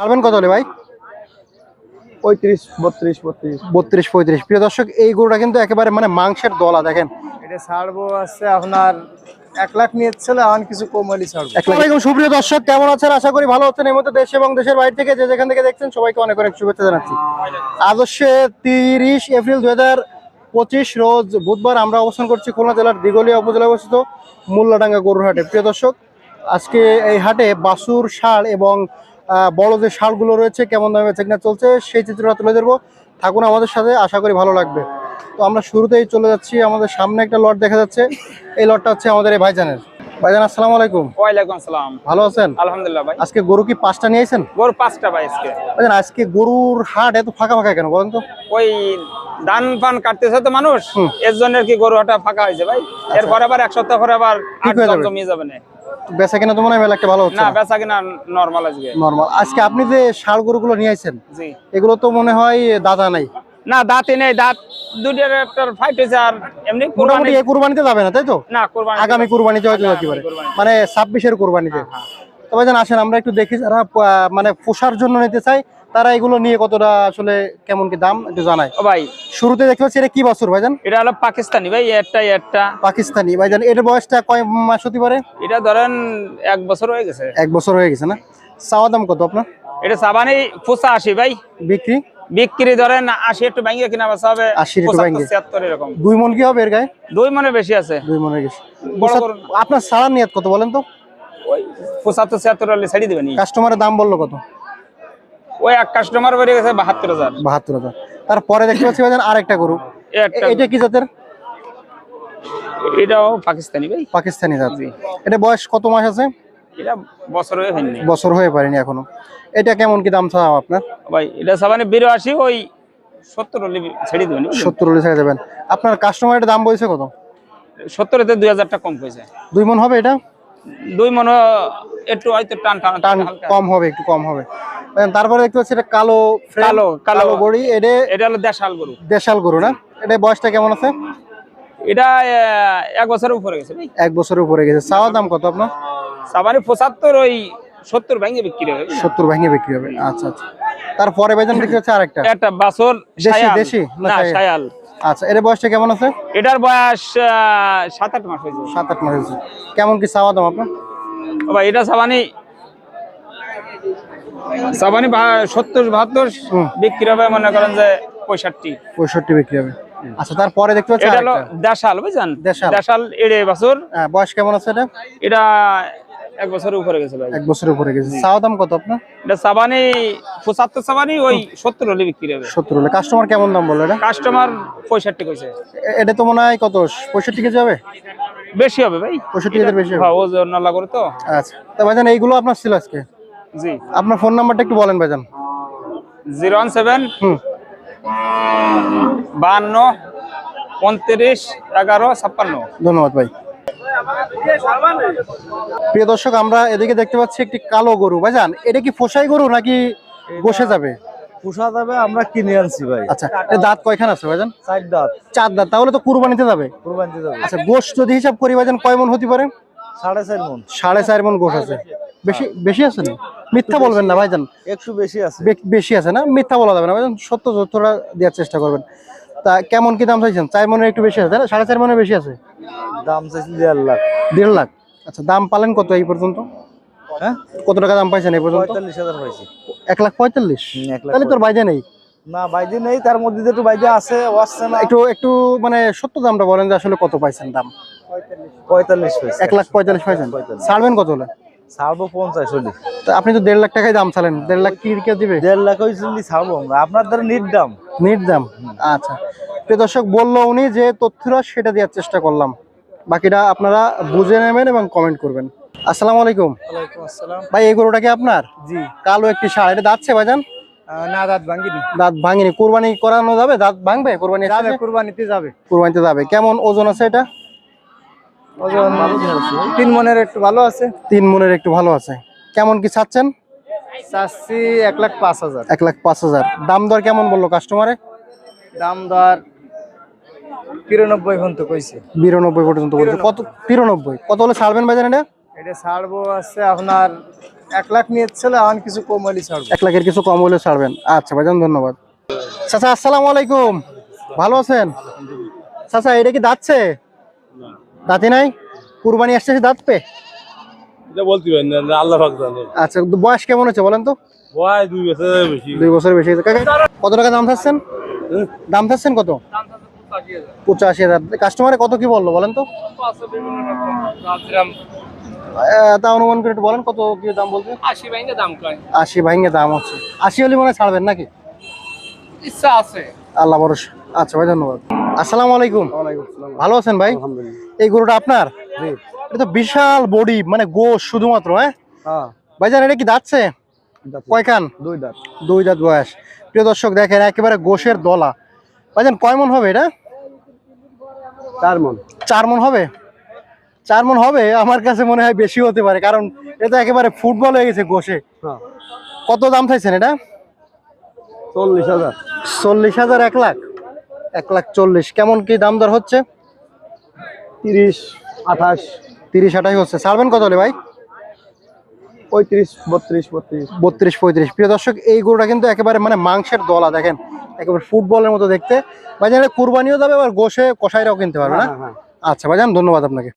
ছাড়বেন কত হলে ভাই? পঁয়ত্রিশ বত্রিশ বত্রিশ। বত্রিশ পঁয়ত্রিশ। প্রিয় দর্শক এই গরুটা কিন্তু একেবারে মানে মাংসের দলা দেখেন। এটা ছাড়বো আছে আপনার এক লাখ নিয়ে এখন কিছু কম হলে ছাড়বো। আসসালামাইকুম সুপ্রিয় দর্শক কেমন আছেন? আশা করি ভালো আছেন। এই মধ্যে দেশ এবং দেশের বাইরে থেকে যে যেখান থেকে দেখছেন সবাইকে অনেক অনেক শুভেচ্ছা জানাচ্ছি। তিরিশ এপ্রিল পঁচিশ রোজ বুধবার আমরা অবস্থান করছি খুলনা জেলার দিগলিয়া উপজেলায় অবস্থিত মোল্লাডাঙ্গা গরুর হাটে। প্রিয় দর্শক আজকে এই হাটে বাসুর ষাঁড় এবং বড় যে ষাঁড়গুলো রয়েছে কেমন দামে চেকনা চলছে সেই চিত্রটা তুলে ধরবো। থাকুন আমাদের সাথে আশা করি ভালো লাগবে। তো আমরা শুরুতেই চলে যাচ্ছি আমাদের সামনে একটা লট দেখা যাচ্ছে। এই লটটা হচ্ছে আমাদের এই ভাইজানের। ভাইজান আসসালামু আলাইকুম। ওয়ালাইকুম আসসালাম। ভালো আছেন? আলহামদুলিল্লাহ ভাই। আজকে গরু কি পাঁচটা নিয়ে আইছেন? গরু পাঁচটা ভাই আজকে। ভাইজান আজকে গরুর হাট এত ফাঁকা ফাঁকা কেন বলেন তো। ওই ধান পান কাটতেছে তো মানুষ আচ্ছা। এর জন্য কি গরু হাটা ফাঁকা হয়েছে ভাই। এরপর আবার এক সপ্তাহ পরে আবার। জমিয়ে যাবে না। বেচা কেনা তো মনে হয় মেলা একটা ভালো হচ্ছে না বেচা কিনা নরমাল আজকে। নরমাল আজকে আপনি যে ষাড় গরুগুলো নিয়ে আইছেন জি। এগুলো তো মনে হয় দাদা নাই। না দাঁতই নেই দাঁত দুটোর একটা ফাইট আর এমনি মোটামুটি এই কুরবানিতে যাবে না তাই তো? না কোরবানি আগামী কুরবানিতে হয়তো যেতে পারে মানে ছাব্বিশের কুরবানিতে। তবে যেন আসেন আমরা একটু দেখি যারা মানে পোষার জন্য নিতে চাই তারা এগুলো নিয়ে কতটা আসলে কেমন কি দাম একটু জানাই। ভাই। শুরুতে দেখতে পাচ্ছি এটা কি বছর ভাইজান? এটা হলো পাকিস্তানি ভাই একটা একটা। পাকিস্তানি। ভাইজান এটার বয়সটা কয় মাস হতে পারে? এটা ধরেন এক বছর হয়ে গেছে। এক বছর হয়ে গেছে না? চাওয়া দাম কত আপনার? এটা সাবানি ফুসা আসি ভাই। বিক্রি? বিক্রি ধরেন আশি একটু ব্যাঙ্গে কিনা বেচা হবে 80 একটু ভাঙ্গিয়ে। ছিয়াত্তর এরকম। দুই মন কি হবে এর গায়ে? দুই মনে বেশি আছে। দুই মনের গেছে বড় পোষা- গরু না। আপনার সারা নিয়ত কত বলেন তো? ওই পঁচাত্তর ছিয়াত্তর হলে ছেড়ে দেবেন। কাস্টমারের দাম বলল কত? ওই এক কাস্টমার বেড়ে গেছে বাহাত্তর হাজার। বাহাত্তর হাজার। তারপরে দেখতে পাচ্ছি ভাইজান আরেকটা গরু। একটা এ- এটা কি জাতের? এটাও পাকিস্তানি ভাই। পাকিস্তানি জাত। এটা বয়স কত মাস আছে? এটা বছর হয়ে হয়নি। বছর হয়ে পারেনি এখনও। এটা কেমন কি দাম চাও আপনার? ভাই এটা সাবানে বিরাশি ওই সত্তর হলে ছেড়ে দেবেন সত্তর হলে ছেড়ে দেবেন। আপনার কাস্টমারের দাম বলছে কত? সত্তরেতে দুই হাজার টাকা কম হয়েছে। দুই মন হবে এটা? দুই মনে একটু হয়তো টান টান টান কম হবে একটু কম হবে। তারপরে দেখতে পাচ্ছি এটা কালো কালো, কালো। বড়ি। এটা এটা হলো দেশাল গরু। দেশাল গরু না? এটা বয়সটা কেমন আছে? এটা এক বছরের উপরে গেছে। এক বছরের উপরে গেছে। চাওয়া দাম কত আপনার? সাবানে পঁচাত্তর ওই সত্তর ভেঙে বিক্রি হবে। সত্তর ভেঙে বিক্রি হবে। আচ্ছা আচ্ছা। তারপরে ভাইজান দেখতে পাচ্ছি আরেকটা। একটা বাছর দেশি, দেশি না শায়াল? আচ্ছা এর বয়সটা কেমন আছে? এটার বয়স সাত আট মাস হয়েছে। সাত আট মাস হয়েছে। কেমন কি চাওয়া দাম আপনার? ভাই এটা সাবানি সাবানি সত্তর বাহাত্তর বিক্রি হবে মনে করেন যে পঁয়ষট্টি। পঁয়ষট্টি বিক্রি হবে। আচ্ছা তারপরে দেখতে পাচ্ছি এটা হলো দেশাল বুঝছেন? দেশাল। এড়ে বছর। হ্যাঁ, বয়স কেমন আছে এটা? এটা এক বছরের উপরে গেছে ভাই। এক বছরের উপরে গেছে। চাওয়া দাম কত আপনার? এটা সাবানি পঁচাত্তর সাবানি ওই সত্তর হলে বিক্রি হবে। সত্তর হলে। কাস্টমার কেমন দাম এটা? কাস্টমার কইছে। এটা তো মনে হয় কত? কেজি হবে? বেশি হবে ভাই। কেজির বেশি হবে। হ্যাঁ ওজন তো। আচ্ছা। তো ভাইজান এইগুলো আপনার ছিল আজকে? জি। আপনার ফোন নাম্বারটা একটু বলেন ভাইজান। জিরো ওয়ান সেভেন হুম। বাহান্ন পঁয়ত্রিশ এগারো ছাপ্পান্ন। ধন্যবাদ ভাই। প্রিয় দর্শক আমরা এদিকে দেখতে পাচ্ছি একটি কালো গরু। ভাইজান এটা কি ফোসাই গরু নাকি বসে যাবে? পোষা যাবে আমরা কিনে আনছি ভাই। আচ্ছা এর দাঁত কয়খান আছে ভাইজান? চার দাঁত। চার দাঁত তাহলে তো কুরবানিতে যাবে। কুরবানিতে যাবে। আচ্ছা গোশ যদি হিসাব করি ভাইজান কয় মন হতে পারে? সাড়ে চার মন। সাড়ে চার মন গোশ আছে। বেশি বেশি আছে না? মিথ্যা বলবেন না ভাইজান। একটু বেশি আছে। বেশি আছে না? মিথ্যা বলা যাবে না ভাইজান। সত্য দেওয়ার চেষ্টা করবেন। তা কেমন কি দাম চাইছেন? চার মনের একটু বেশি আছে না? সাড়ে চার মনের বেশি আছে? দাম চাইছি দেড় লাখ। দেড় লাখ। আচ্ছা দাম পালেন কত এই পর্যন্ত? হ্যাঁ? কত টাকা দাম পাইছেন এই পর্যন্ত? পঁয়তাল্লিশ হাজার পাইছি। এক লাখ পঁয়তাল্লিশ। তাহলে তোর বাইরে নেই না বাইরে নেই তার মধ্যে একটু বাইরে আছে আসছে না। একটু একটু মানে সত্য দামটা বলেন যে আসলে কত পাইছেন দাম? পঁয়তাল্লিশ পাইছি। এক লাখ পঁয়তাল্লিশ পাইছেন। ছাড়বেন কত হলে? ছাড়বো পঞ্চাশ হলে। তা আপনি তো দেড় লাখ টাকায় দাম চালেন দেড় লাখ কি কেউ দিবে? দেড় লাখ হয়েছিল ছাড়বো আমরা। আপনার দ্বারা নিট দাম। নিট দাম? আচ্ছা। প্রিয় দর্শক বলল উনি যে তথ্যটা সেটা দেওয়ার চেষ্টা করলাম। বাকিটা আপনারা বুঝে নেবেন এবং কমেন্ট করবেন। আসসালামু আলাইকুম। ওয়ালাইকুম আসসালাম। ভাই এই গরুটা কি আপনার? জি। কালো একটি ষাঁড় এটা দাঁতছে ভাইজান? না দাঁত ভাঙ্গিনি দাঁত ভাঙেনি। কোরবানি করানো যাবে? দাঁত ভাঙবে? কোরবানি যাবে? কুরবানিতে যাবে। কোরবানিতে যাবে। কেমন ওজন আছে এটা? ওজন তিন মনের একটু ভালো আছে? তিন মনের একটু ভালো আছে। কেমন কি চাচ্ছেন? চাচ্ছি এক লাখ পাঁচ হাজার। এক লাখ পাঁচ হাজার। দাম দর কেমন বলল কাস্টমারে দাম দর পর্যন্ত কইছে। বিরানব্বই পর্যন্ত বলছে। কত তিরানব্বই কত হলে ছাড়বেন ভাইজান এটা? এটা ছাড়বো আছে আপনার এক লাখ এখন কিছু কম হলে ছাড়বো। এক লাখের কিছু কম হলে ছাড়বেন। আচ্ছা ভাইজান ধন্যবাদ। চাচা আসসালামু আলাইকুম। ভালো আছেন? চাচা এটা কি দাঁতছে? দাঁতি নাই? কুরবানি আসছে দাঁত পে? এটা বলতে পারেন না আল্লাহ পাক জানে। আচ্ছা বয়স কেমন হচ্ছে বলেন তো? বয় দুই বছরের বেশি। দুই বছর বেশি কাকা কত টাকা দাম থাকছেন দাম থাকছেন কত? পঁচাশি হাজার। কাস্টমারে কত কি বলল বলেন তো? তা অনুমান করে একটু বলেন কত কি দাম বলছে? আশি ভাইঙ্গে দাম আশি দাম হচ্ছে। আশি হলে মনে হয় ছাড়বেন নাকি? ইচ্ছা আছে। আল্লাহ ভরসা। আচ্ছা ভাই ধন্যবাদ। আসসালামু আলাইকুম। ভালো আছেন ভাই? এই গরুটা আপনার? এটা তো বিশাল বডি মানে গোশ শুধুমাত্র হ্যাঁ? হ্যাঁ। ভাইজান এটা কি দাঁতছে কয় কান? দুই দাঁত। দুই দাঁত বয়স। প্রিয় দর্শক দেখেন একেবারে গোশের দলা। ভাইজান কয় মন হবে এটা? চার মন। চার মন হবে? চার মন হবে? আমার কাছে মনে হয় বেশি হতে পারে কারণ এটা একেবারে ফুটবল হয়ে গেছে গোশে। হ্যাঁ। কত দাম চাইছেন এটা? চল্লিশ হাজার। চল্লিশ হাজার এক লাখ? এক লাখ চল্লিশ। কেমন কি দাম দর হচ্ছে? তিরিশ আঠাশ। তিরিশ আঠাশ হচ্ছে। ছাড়বেন কত হলে ভাই? পঁয়ত্রিশ বত্রিশ বত্রিশ। বত্রিশ পঁয়ত্রিশ। প্রিয় দর্শক এই গরুটা কিন্তু একেবারে মানে মাংসের দলা দেখেন। একেবারে ফুটবলের মতো দেখতে। ভাইজান এটা কুরবানিও যাবে আবার গোশে কষাইরাও কিনতে পারবে না? হ্যাঁ, আচ্ছা ভাইজান ধন্যবাদ আপনাকে।